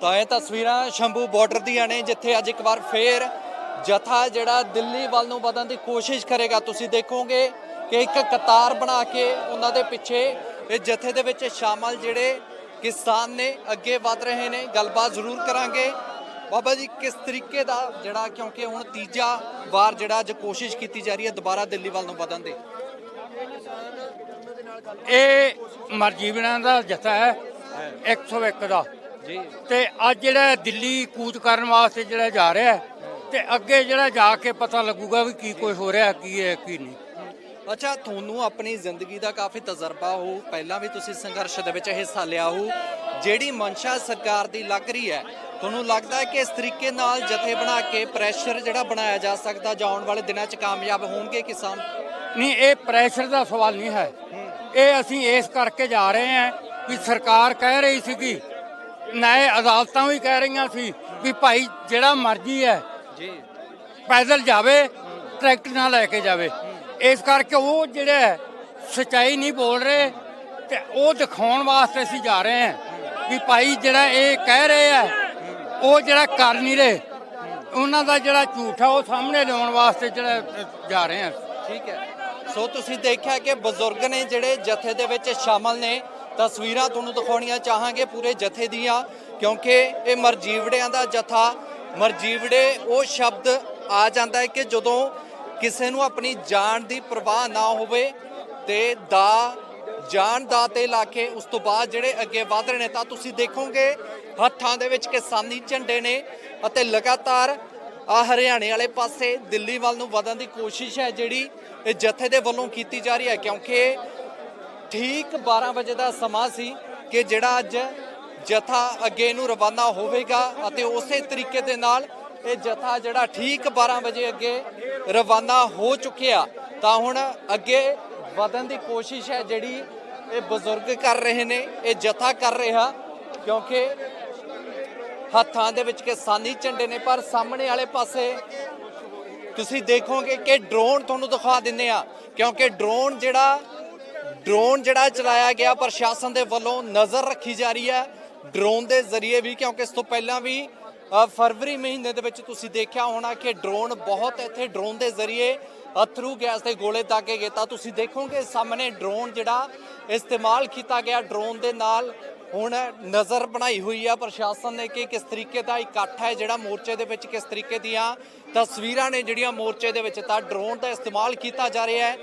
ਤਾਂ ਇਹ ਤਸਵੀਰਾਂ ਸ਼ੰਭੂ ਬਾਰਡਰ ਦੀਆਂ ਨੇ, ਜਿੱਥੇ ਅੱਜ ਇੱਕ ਵਾਰ ਫੇਰ ਜਥਾ ਜਿਹੜਾ ਦਿੱਲੀ ਵੱਲ ਨੂੰ ਵਧਣ ਦੀ ਕੋਸ਼ਿਸ਼ ਕਰੇਗਾ। ਤੁਸੀਂ ਦੇਖੋਗੇ ਕਿ ਇੱਕ ਕਤਾਰ ਬਣਾ ਕੇ ਉਹਨਾਂ ਦੇ ਪਿੱਛੇ ਇਹ ਜਥੇ ਦੇ ਵਿੱਚ ਸ਼ਾਮਲ ਜਿਹੜੇ ਕਿਸਾਨ ਨੇ, ਅੱਗੇ ਵਧ ਰਹੇ ਨੇ। ਗੱਲਬਾਤ ਜ਼ਰੂਰ ਕਰਾਂਗੇ। ਬਾਬਾ ਜੀ, ਕਿਸ ਤਰੀਕੇ ਦਾ ਜਿਹੜਾ, ਕਿਉਂਕਿ ਹੁਣ ਤੀਜਾ ਵਾਰ ਜਿਹੜਾ ਅੱਜ ਕੋਸ਼ਿਸ਼ ਕੀਤੀ ਜਾ ਰਹੀ ਹੈ ਦੁਬਾਰਾ ਦਿੱਲੀ ਵੱਲ ਨੂੰ ਵਧਣ ਦੀ? ਇਹ ਮਰਜੀਵਨਾਂ ਦਾ ਜਥਾ ਹੈ 101 ਦਾ। ਜੀ। ਤੇ ਅੱਜ ਜਿਹੜਾ ਦਿੱਲੀ ਕੂਚ ਕਰਨ ਵਾਸਤੇ ਜਿਹੜਾ ਜਾ ਰਿਹਾ ਤੇ ਅੱਗੇ ਜਿਹੜਾ ਜਾ ਕੇ ਪਤਾ ਲੱਗੂਗਾ ਵੀ ਕੀ ਕੁਝ ਹੋ ਰਿਹਾ ਕੀ ਹੈ ਕੀ ਨਹੀਂ। ਅੱਛਾ ਤੁਹਾਨੂੰ ਆਪਣੀ ਜ਼ਿੰਦਗੀ ਦਾ ਕਾਫੀ ਤਜਰਬਾ ਹੋ। ਪਹਿਲਾਂ ਵੀ ਤੁਸੀਂ ਸੰਘਰਸ਼ ਦੇ ਵਿੱਚ ਹਿੱਸਾ ਲਿਆ ਹੋ। ਜਿਹੜੀ ਮਨਸ਼ਾ ਸਰਕਾਰ ਦੀ ਲੱਗ ਰਹੀ ਹੈ ਤੁਹਾਨੂੰ ਲੱਗਦਾ ਹੈ ਕਿ ਇਸ ਤਰੀਕੇ ਨਾਲ ਜਥੇ ਬਣਾ ਕੇ ਪ੍ਰੈਸ਼ਰ ਜਿਹੜਾ ਬਣਾਇਆ ਜਾ ਸਕਦਾ ਜਾਂ ਆਉਣ ਵਾਲੇ ਦਿਨਾਂ 'ਚ ਕਾਮਯਾਬ ਹੋਣਗੇ ਕਿਸਾਨ? ਨਹੀਂ ਇਹ ਪ੍ਰੈਸ਼ਰ ਦਾ ਸਵਾਲ ਨਹੀਂ ਹੈ। ਇਹ ਅਸੀਂ ਇਸ ਕਰਕੇ ਜਾ ਰਹੇ ਹਾਂ ਵੀ ਸਰਕਾਰ ਕਹਿ ਰਹੀ ਸੀਗੀ ਨਏ ਅਦਾਲਤਾਂ ਵੀ ਕਹਿ ਰਹੀਆਂ ਸੀ ਵੀ ਭਾਈ ਜਿਹੜਾ ਮਰਜ਼ੀ ਹੈ ਜੀ। ਪੈਦਲ ਜਾਵੇ ਟਰੈਕਟਰ ਨਾਲ ਲੈ ਕੇ ਜਾਵੇ। ਇਸ ਕਰਕੇ ਉਹ ਜਿਹੜੇ ਸਚਾਈ ਨਹੀਂ ਬੋਲ ਰਹੇ ਤੇ ਉਹ ਦਿਖਾਉਣ ਵਾਸਤੇ ਅਸੀਂ ਜਾ ਰਹੇ ਹਾਂ ਵੀ ਭਾਈ ਜਿਹੜਾ ਇਹ ਕਹਿ ਰਹੇ ਆ ਉਹ ਜਿਹੜਾ ਕਰ ਨਹੀਂ ਰਹੇ। ਉਹਨਾਂ ਦਾ ਜਿਹੜਾ ਝੂਠ ਆ ਉਹ ਸਾਹਮਣੇ ਲਿਆਉਣ ਵਾਸਤੇ ਜਿਹੜਾ ਜਾ ਰਹੇ ਹਾਂ। ਠੀਕ ਹੈ। ਸੋ ਤੁਸੀਂ ਦੇਖਿਆ ਕਿ ਬਜ਼ੁਰਗ ਨੇ ਜਿਹੜੇ ਜਥੇ ਦੇ ਵਿੱਚ ਸ਼ਾਮਲ ਨੇ ਤਸਵੀਰਾਂ ਤੁਹਾਨੂੰ ਦਿਖਾਉਣੀਆਂ ਚਾਹਾਂਗੇ ਪੂਰੇ ਜਥੇ ਦੀਆਂ, ਕਿਉਂਕਿ ਇਹ ਮਰਜੀਵੜਿਆਂ ਦਾ ਜਥਾ, ਮਰਜੀਵੜੇ ਉਹ ਸ਼ਬਦ ਆ ਜਾਂਦਾ ਹੈ ਕਿ ਜਦੋਂ ਕਿਸੇ ਨੂੰ ਆਪਣੀ ਜਾਨ ਦੀ ਪਰਵਾਹ ਨਾ ਹੋਵੇ ਤੇ ਦਾ, ਜਾਨ ਦਾ ਤੇ ਲਾ ਕੇ ਉਸ ਤੋਂ ਬਾਅਦ ਜਿਹੜੇ ਅੱਗੇ ਵਧ ਰਹੇ ਨੇ, ਤਾਂ ਤੁਸੀਂ ਦੇਖੋਗੇ ਹੱਥਾਂ ਦੇ ਵਿੱਚ ਕਿਸਾਨੀ ਝੰਡੇ ਨੇ ਅਤੇ ਲਗਾਤਾਰ ਆ ਹਰਿਆਣੇ ਵਾਲੇ ਪਾਸੇ ਦਿੱਲੀ ਵੱਲ ਨੂੰ ਵਧਣ ਦੀ ਕੋਸ਼ਿਸ਼ ਹੈ ਜਿਹੜੀ ਇਹ ਜਥੇ ਦੇ ਵੱਲੋਂ ਕੀਤੀ ਜਾ ਰਹੀ ਹੈ, ਕਿਉਂਕਿ ਠੀਕ 12 ਵਜੇ ਦਾ ਸਮਾਂ ਸੀ ਕਿ ਜਿਹੜਾ ਅੱਜ ਜਥਾ ਅੱਗੇ ਨੂੰ ਰਵਾਨਾ ਹੋਵੇਗਾ ਅਤੇ ਉਸੇ ਤਰੀਕੇ ਦੇ ਨਾਲ ਇਹ ਜਥਾ ਜਿਹੜਾ ਠੀਕ 12 ਵਜੇ ਅੱਗੇ ਰਵਾਨਾ ਹੋ ਚੁੱਕਿਆ, ਤਾਂ ਹੁਣ ਅੱਗੇ ਵਧਣ ਦੀ ਕੋਸ਼ਿਸ਼ ਹੈ ਜਿਹੜੀ ਇਹ ਬਜ਼ੁਰਗ ਕਰ ਰਹੇ ਨੇ, ਇਹ ਜਥਾ ਕਰ ਰਿਹਾ, ਕਿਉਂਕਿ ਹੱਥਾਂ ਦੇ ਵਿੱਚ ਕਿਸਾਨੀ ਝੰਡੇ ਨੇ, ਪਰ ਸਾਹਮਣੇ ਵਾਲੇ ਪਾਸੇ ਤੁਸੀਂ ਦੇਖੋਗੇ ਕਿ ਡਰੋਨ ਤੁਹਾਨੂੰ ਦਿਖਾ ਦਿੰਨੇ ਆ ਕਿਉਂਕਿ ਡਰੋਨ ਜਿਹੜਾ ਡਰੋਨ ਜਿਹੜਾ ਚਲਾਇਆ ਗਿਆ, ਪ੍ਰਸ਼ਾਸਨ ਦੇ ਵੱਲੋਂ ਨਜ਼ਰ ਰੱਖੀ ਜਾ ਰਹੀ ਹੈ। ਡਰੋਨ ਦੇ ਜ਼ਰੀਏ ਵੀ, ਕਿਉਂਕਿ ਇਸ ਤੋਂ ਪਹਿਲਾਂ ਵੀ ਫਰਵਰੀ ਮਹੀਨੇ ਦੇ ਵਿੱਚ ਤੁਸੀਂ ਦੇਖਿਆ ਹੋਣਾ ਕਿ ਡਰੋਨ ਬਹੁਤ ਇੱਥੇ ਡਰੋਨ ਦੇ ਜ਼ਰੀਏ ਅਥਰੂ ਗੈਸ ਦੇ ਗੋਲੇ ਦਾਗੇ ਗਏ। ਤਾਂ ਤੁਸੀਂ ਦੇਖੋਗੇ, ਸਾਹਮਣੇ ਡਰੋਨ ਜਿਹੜਾ ਇਸਤੇਮਾਲ ਕੀਤਾ ਗਿਆ, ਡਰੋਨ ਦੇ ਨਾਲ ਹੁਣ ਨਜ਼ਰ ਬਣਾਈ ਹੋਈ ਆ। ਪ੍ਰਸ਼ਾਸਨ ਨੇ ਕਿ ਕਿਸ ਤਰੀਕੇ ਦਾ ਇਕੱਠ ਹੈ ਜਿਹੜਾ ਮੋਰਚੇ ਦੇ ਵਿੱਚ ਕਿਸ ਤਰੀਕੇ ਦੀਆਂ ਤਸਵੀਰਾਂ ਨੇ ਜਿਹੜੀਆਂ ਮੋਰਚੇ ਦੇ ਵਿੱਚ ਤਾਂ ਡਰੋਨ ਦਾ ਇਸਤੇਮਾਲ ਕੀਤਾ ਜਾ ਰਿਹਾ ਹੈ।